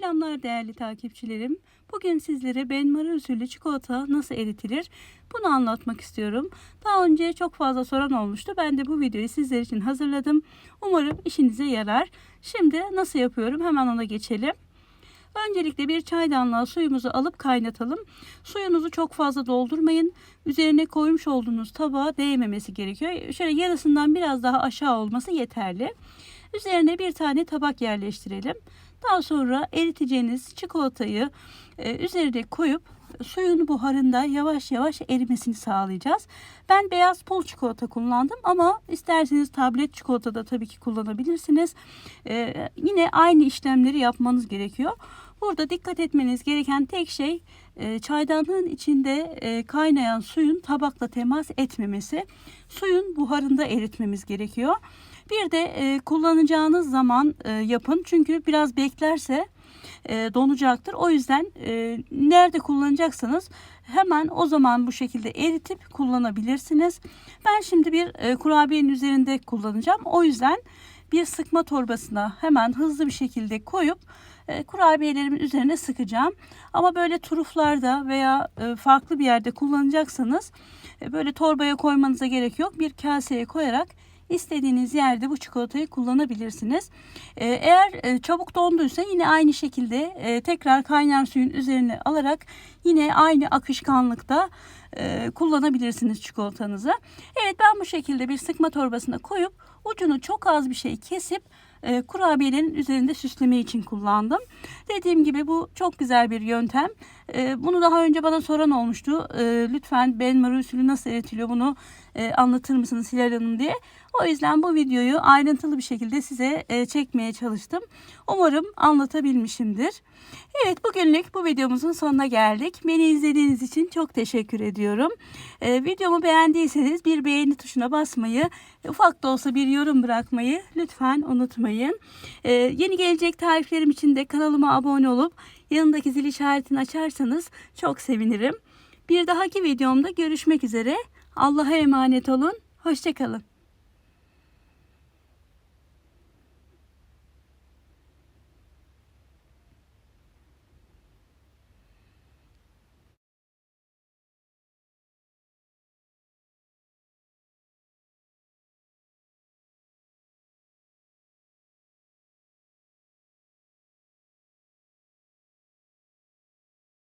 Selamlar değerli takipçilerim. Bugün sizlere benmari usulü çikolata nasıl eritilir bunu anlatmak istiyorum. Daha önce çok fazla soran olmuştu. Ben de bu videoyu sizler için hazırladım. Umarım işinize yarar. Şimdi nasıl yapıyorum hemen ona geçelim. Öncelikle bir çaydanlığa suyumuzu alıp kaynatalım. Suyunuzu çok fazla doldurmayın. Üzerine koymuş olduğunuz tabağa değmemesi gerekiyor. Şöyle yarısından biraz daha aşağı olması yeterli. Üzerine bir tane tabak yerleştirelim. Daha sonra eriteceğiniz çikolatayı e, üzerine koyup suyun buharında yavaş yavaş erimesini sağlayacağız. Ben beyaz pul çikolata kullandım ama isterseniz tablet çikolata da tabii ki kullanabilirsiniz. E, yine aynı işlemleri yapmanız gerekiyor. Burada dikkat etmeniz gereken tek şey çaydanlığın içinde e, kaynayan suyun tabakla temas etmemesi. Suyun buharında eritmemiz gerekiyor. Bir de e, kullanacağınız zaman e, yapın. Çünkü biraz beklerse donacaktır. O yüzden nerede kullanacaksanız hemen o zaman bu şekilde eritip kullanabilirsiniz. Ben şimdi bir kurabiyenin üzerinde kullanacağım. O yüzden bir sıkma torbasına hemen hızlı bir şekilde koyup e, kurabiyelerimin üzerine sıkacağım. Ama böyle turuflarda veya e, farklı bir yerde kullanacaksanız e, böyle torbaya koymanıza gerek yok. Bir kaseye koyarak istediğiniz yerde bu çikolatayı kullanabilirsiniz. Ee, eğer e, çabuk donduysa yine aynı şekilde e, tekrar kaynar suyun üzerine alarak yine aynı akışkanlıkta e, kullanabilirsiniz çikolatanızı. Evet ben bu şekilde bir sıkma torbasına koyup ucunu çok az bir şey kesip e, kurabiyelerin üzerinde süsleme için kullandım. Dediğim gibi bu çok güzel bir yöntem. E, bunu daha önce bana soran olmuştu. E, lütfen benmari usulü nasıl eritiliyor bunu e, anlatır mısınız Hilal Hanım diye. O yüzden bu videoyu ayrıntılı bir şekilde size e, çekmeye çalıştım. Umarım anlatabilmişimdir. Evet bugünlük bu videomuzun sonuna geldik. Beni izlediğiniz için çok teşekkür ediyorum. E, videomu beğendiyseniz bir beğeni tuşuna basmayı, ufak da olsa bir yorum bırakmayı lütfen unutmayın. E, yeni gelecek tariflerim için de kanalıma abone olup yanındaki zil işaretini açarsanız çok sevinirim. Bir dahaki videomda görüşmek üzere. Allah'a emanet olun. Hoşçakalın.